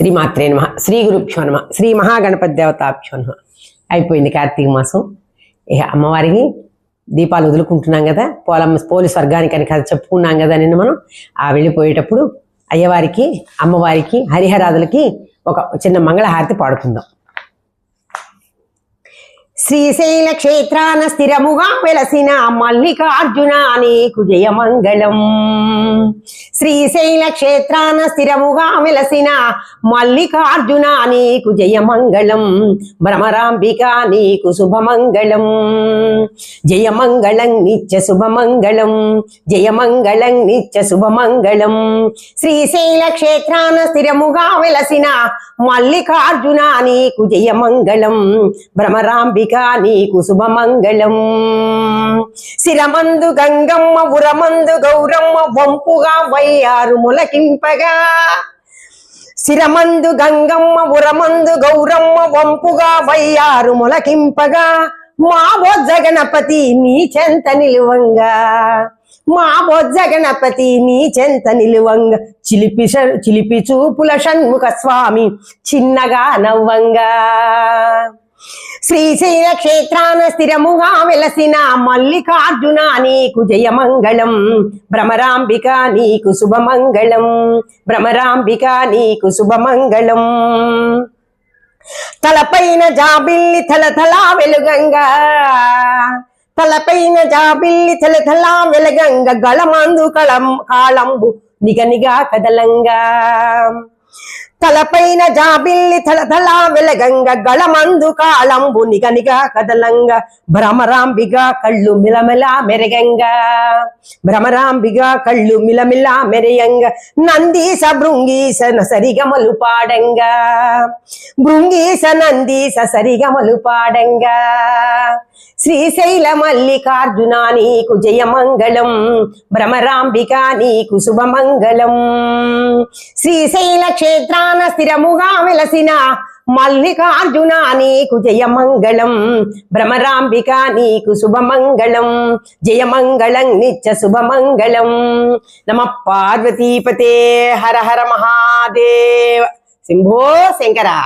శ్రీమాత్రే నమ. శ్రీ గురుభ్యో నమ. శ్రీ మహాగణపతి దేవతాభ్యో నమ. అయిపోయింది కార్తీక మాసం. ఇక అమ్మవారికి దీపాలు వదులుకుంటున్నాం కదా. పోలమ్మ పోలీస్ స్వర్గానికి అని కథ చెప్పుకున్నాం కదా నిన్న మనం. ఆ వెళ్ళిపోయేటప్పుడు అయ్యవారికి అమ్మవారికి హరిహరాదులకి ఒక చిన్న మంగళహారతి పాడుకుందాం. శ్రీశైల క్షేత్రాన స్థిరముగా వెలసిన మల్లికార్జున నీకు జయమంగళం. శ్రీశైల క్షేత్రాన స్థిరముగా వెలసిన మల్లికార్జున నీకు జయమంగళం భ్రమరాంబిక నీకు శుభమంగళం. జయమంగళం నిత్య శుభమంగళం జయమంగళం నిత్య శుభమంగళం. శ్రీశైల క్షేత్రాన స్థిరముగా వెలసిన మల్లికార్జున నీకు జయమంగళం భ్రమరాంబిక నీకు శుభమంగళం. శిరమందు గంగమ్మ ఉరమందు గౌరమ్మ వంపుగా వయ్యారు ములకింపగా. శిరమందు గంగమ్మ ఉరమందు గౌరమ్మ వంపుగా వయ్యారు మొలకింపగా. మా బొజ్జ గణపతి నీ చెంత నిలువంగా. మా బొజ్జ గణపతి నీ చెంత నిలువంగా. చిలిపి చిలిపి చూపుల షణ్ముఖ స్వామి చిన్నగా నవ్వంగా. శ్రీశైల క్షేత్రాన స్థిరముగా వెలసిన మల్లికార్జున నీకు జయమంగళం. భ్రమరాంబిక నీకు శుభమంగళం. భ్రమరాంబిక నీకు శుభమంగళం. తలపైన జాబిల్లి తలతలా వెలుగంగా. తలపైన జాబిల్లి తలతలా వెలగంగా. గళమందు కళం కాళంబు నిగనిగా కదలంగా. తలపైన జాబిల్లి తలతలా వెలగంగ గళమందు కాళంబు నిగనిగా కదలంగ భ్రమరాంబిగా కళ్ళు మిలమిల మెరగంగ. భ్రమరాంబిగా కళ్ళు మిలమిల మెరయంగ. నందీస భృంగీస సరిగమలు పాడంగ. భృంగీస నందీస సరిగమలు పాడంగ. శ్రీశైల మల్లికార్జున నీకు జయమంగళం. భ్రమరాంబిక నీకు శుభమంగళం. శ్రీశైల క్షేత్ర క్షేత్రాన స్థిరముగా వెలసిన మల్లికార్జున నీకు జయమంగళం. భ్రమరాంబిక నీకు శుభమంగళం. జయమంగళం నిత్య శుభమంగళం. నమ పార్వతీపతే హర హర మహాదేవ. శంభో శంకరా.